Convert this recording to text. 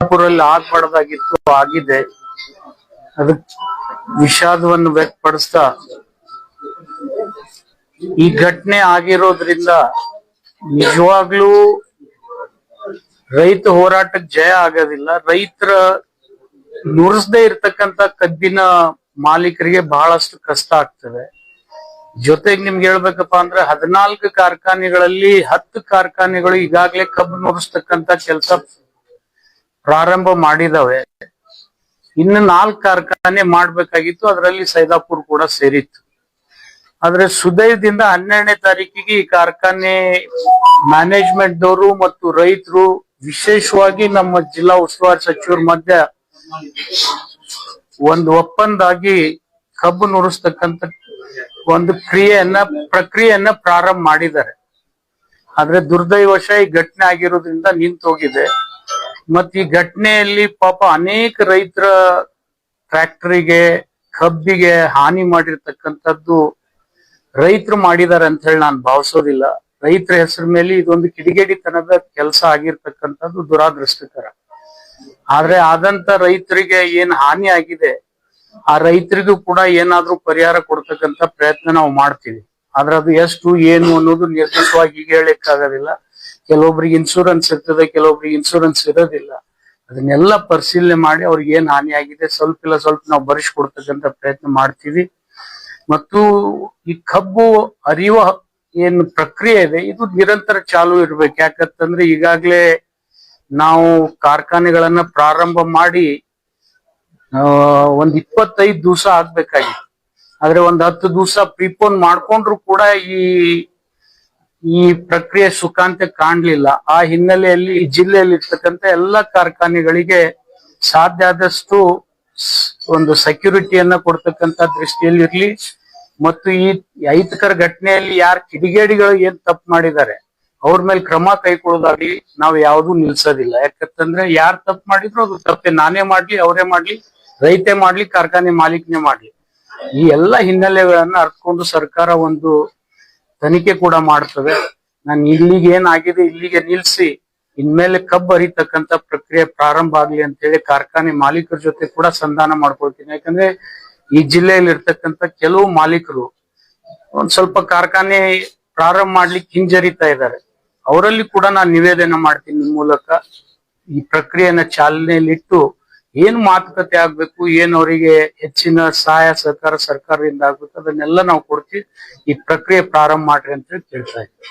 ಸಿದ್ದಾಪುರಲ್ಲಿ ಆಗ್ಬಾರ್ದಾಗಿತ್ತು ಆಗಿದೆ. ಅದಕ್ಕೆ ವಿಷಾದವನ್ನು ವ್ಯಕ್ತಪಡಿಸ್ತಾ, ಈ ಘಟನೆ ಆಗಿರೋದ್ರಿಂದ ನಿಜವಾಗ್ಲೂ ರೈತ ಹೋರಾಟಕ್ಕೆ ಜಯ ಆಗೋದಿಲ್ಲ. ರೈತರ ನುರಿಸದೇ ಇರ್ತಕ್ಕಂತ ಕಬ್ಬಿನ ಮಾಲೀಕರಿಗೆ ಬಹಳಷ್ಟು ಕಷ್ಟ ಆಗ್ತದೆ. ಜೊತೆಗೆ ನಿಮ್ಗೆ ಹೇಳ್ಬೇಕಪ್ಪ ಅಂದ್ರೆ ಹದಿನಾಲ್ಕು ಕಾರ್ಖಾನೆಗಳಲ್ಲಿ ಹತ್ತು ಕಾರ್ಖಾನೆಗಳು ಈಗಾಗಲೇ ಕಬ್ಬು ನುರಿಸ್ತಕ್ಕಂತ ಕೆಲಸ ಪ್ರಾರಂಭ ಮಾಡಿದವೆ. ಇನ್ನು ನಾಲ್ಕು ಕಾರ್ಖಾನೆ ಮಾಡ್ಬೇಕಾಗಿತ್ತು, ಅದರಲ್ಲಿ ಸೈದಾಪುರ್ ಕೂಡ ಸೇರಿತ್ತು. ಆದ್ರೆ ಸುದೈವದಿಂದ ಹನ್ನೆರಡನೇ ತಾರೀಕಿಗೆ ಈ ಕಾರ್ಖಾನೆ ಮ್ಯಾನೇಜ್ಮೆಂಟ್ ದವರು ಮತ್ತು ರೈತರು ವಿಶೇಷವಾಗಿ ನಮ್ಮ ಜಿಲ್ಲಾ ಉಸ್ತುವಾರಿ ಸಚಿವರ ಮಧ್ಯ ಒಂದು ಒಪ್ಪಂದ ಆಗಿ ಕಬ್ಬು ನುರಿಸ್ತಕ್ಕಂತ ಒಂದು ಕ್ರಿಯೆಯನ್ನ, ಪ್ರಕ್ರಿಯೆಯನ್ನ ಪ್ರಾರಂಭ ಮಾಡಿದ್ದಾರೆ. ಆದ್ರೆ ದುರ್ದೈವಶ ಈ ಘಟನೆ ಆಗಿರೋದ್ರಿಂದ ನಿಂತು ಹೋಗಿದೆ ಮತ್ ಈ ಘಟನೆಯಲ್ಲಿ ಪಾಪ ಅನೇಕ ರೈತರ ಟ್ರ್ಯಾಕ್ಟರಿಗೆ, ಕಬ್ಬಿಗೆ ಹಾನಿ ಮಾಡಿರ್ತಕ್ಕಂಥದ್ದು ರೈತರು ಮಾಡಿದ್ದಾರೆ ಅಂತ ಹೇಳಿ ನಾನು ಭಾವಿಸೋದಿಲ್ಲ. ರೈತರ ಹೆಸರ ಮೇಲೆ ಇದೊಂದು ಕಿಡಿಗೇಡಿತನದ ಕೆಲಸ ಆಗಿರ್ತಕ್ಕಂಥದ್ದು ದುರಾದೃಷ್ಟಕರ. ಆದ್ರೆ ಆದಂತ ರೈತರಿಗೆ ಏನ್ ಹಾನಿ ಆಗಿದೆ, ಆ ರೈತರಿಗೂ ಕೂಡ ಏನಾದ್ರೂ ಪರಿಹಾರ ಕೊಡ್ತಕ್ಕಂತ ಪ್ರಯತ್ನ ನಾವು ಮಾಡ್ತೀವಿ. ಆದ್ರೆ ಅದು ಎಷ್ಟು, ಏನು ಅನ್ನೋದು ನಿರ್ದಿಷ್ಟವಾಗಿ ಈಗ ಹೇಳಕ್ಕಾಗೋದಿಲ್ಲ. ಕೆಲವೊಬ್ರಿಗೆ ಇನ್ಶೂರೆನ್ಸ್ ಇರ್ತದೆ, ಕೆಲವೊಬ್ರಿಗೆ ಇನ್ಶೂರೆನ್ಸ್ ಇರೋದಿಲ್ಲ. ಅದನ್ನೆಲ್ಲ ಪರಿಶೀಲನೆ ಮಾಡಿ ಅವ್ರಿಗೆ ಏನ್ ಹಾನಿ ಆಗಿದೆ, ಸ್ವಲ್ಪ ಇಲ್ಲ ಸ್ವಲ್ಪ ನಾವು ಬರಿಸ್ಕೊಡ್ತಕ್ಕಂತ ಪ್ರಯತ್ನ ಮಾಡ್ತೀವಿ. ಮತ್ತು ಈ ಕಬ್ಬು ಅರಿಯುವ ಏನು ಪ್ರಕ್ರಿಯೆ ಇದೆ, ಇದು ನಿರಂತರ ಚಾಲು ಇರ್ಬೇಕು. ಯಾಕಂತಂದ್ರೆ ಈಗಾಗ್ಲೇ ನಾವು ಕಾರ್ಖಾನೆಗಳನ್ನ ಪ್ರಾರಂಭ ಮಾಡಿ ಒಂದ್ ಇಪ್ಪತ್ತೈದು ದಿವಸ ಆಗ್ಬೇಕಾಗಿತ್ತು ಆದ್ರೆ ಒಂದ್ ಹತ್ತು ದಿವಸ ಪ್ರಿಪೋನ್ ಮಾಡ್ಕೊಂಡ್ರು ಕೂಡ ಈ ಈ ಪ್ರಕ್ರಿಯೆ ಸುಖಾಂತ ಕಾಣ್ಲಿಲ್ಲ. ಆ ಹಿನ್ನೆಲೆಯಲ್ಲಿ ಈ ಜಿಲ್ಲೆಯಲ್ಲಿ ಇರ್ತಕ್ಕಂಥ ಎಲ್ಲಾ ಕಾರ್ಖಾನೆಗಳಿಗೆ ಸಾಧ್ಯ ಆದಷ್ಟು ಒಂದು ಸೆಕ್ಯೂರಿಟಿಯನ್ನ ಕೊಡ್ತಕ್ಕಂತ ದೃಷ್ಟಿಯಲ್ಲಿ ಇರ್ಲಿ ಮತ್ತು ಈ ಐತಕರ ಘಟನೆಯಲ್ಲಿ ಯಾರು ಕಿಡಿಗೇಡಿಗಳು ಏನ್ ತಪ್ಪು ಮಾಡಿದ್ದಾರೆ, ಅವ್ರ ಮೇಲೆ ಕ್ರಮ ಕೈಗೊಳ್ಳೋದಾಗ್ಲಿ ನಾವು ಯಾವ್ದು ನಿಲ್ಸೋದಿಲ್ಲ. ಯಾಕಂತಂದ್ರೆ ಯಾರು ತಪ್ಪು ಮಾಡಿದ್ರು ಅದು ತಪ್ಪೆ. ನಾನೇ ಮಾಡ್ಲಿ, ಅವರೇ ಮಾಡ್ಲಿ, ರೈತೆ ಮಾಡ್ಲಿ, ಕಾರ್ಖಾನೆ ಮಾಲೀಕನೇ ಮಾಡ್ಲಿ. ಈ ಎಲ್ಲಾ ಹಿನ್ನೆಲೆಗಳನ್ನ ಅರ್ಥಕೊಂಡು ಸರ್ಕಾರ ಒಂದು ತನಿಖೆ ಕೂಡ ಮಾಡ್ತದೆ ನಾನು ಇಲ್ಲಿಗೆ ಏನಾಗಿದೆ ಇಲ್ಲಿಗೆ ನಿಲ್ಸಿ, ಇನ್ಮೇಲೆ ಕಬ್ಬು ಹರಿತಕ್ಕಂತ ಪ್ರಕ್ರಿಯೆ ಪ್ರಾರಂಭ ಆಗ್ಲಿ ಅಂತ ಹೇಳಿ ಕಾರ್ಖಾನೆ ಮಾಲೀಕರ ಜೊತೆ ಕೂಡ ಸಂಧಾನ ಮಾಡ್ಕೊಳ್ತೀನಿ. ಯಾಕಂದ್ರೆ ಈ ಜಿಲ್ಲೆಯಲ್ಲಿ ಇರ್ತಕ್ಕಂತ ಕೆಲವು ಮಾಲೀಕರು ಒಂದ್ ಸ್ವಲ್ಪ ಕಾರ್ಖಾನೆ ಪ್ರಾರಂಭ ಮಾಡ್ಲಿಕ್ಕೆ ಹಿಂಜರಿತಾ ಇದ್ದಾರೆ. ಅವರಲ್ಲಿ ಕೂಡ ನಾನು ನಿವೇದನೆ ಮಾಡ್ತೀನಿ. ಮೂಲಕ ಈ ಪ್ರಕ್ರಿಯೆನ ಚಾಲನೆಯಲ್ಲಿಟ್ಟು ಏನ್ ಮಾತುಕತೆ ಆಗ್ಬೇಕು, ಏನ್ ಅವರಿಗೆ ಹೆಚ್ಚಿನ ಸಹಾಯ, ಸಹಕಾರ ಸರ್ಕಾರದಿಂದ ಆಗ್ಬೇಕು, ಅದನ್ನೆಲ್ಲ ನಾವು ಕೊಡ್ತೀವಿ. ಈ ಪ್ರಕ್ರಿಯೆ ಪ್ರಾರಂಭ ಮಾಡ್ರಿ ಅಂತ ಹೇಳಿ ಕೇಳ್ತಾ ಇದ್ದೀನಿ.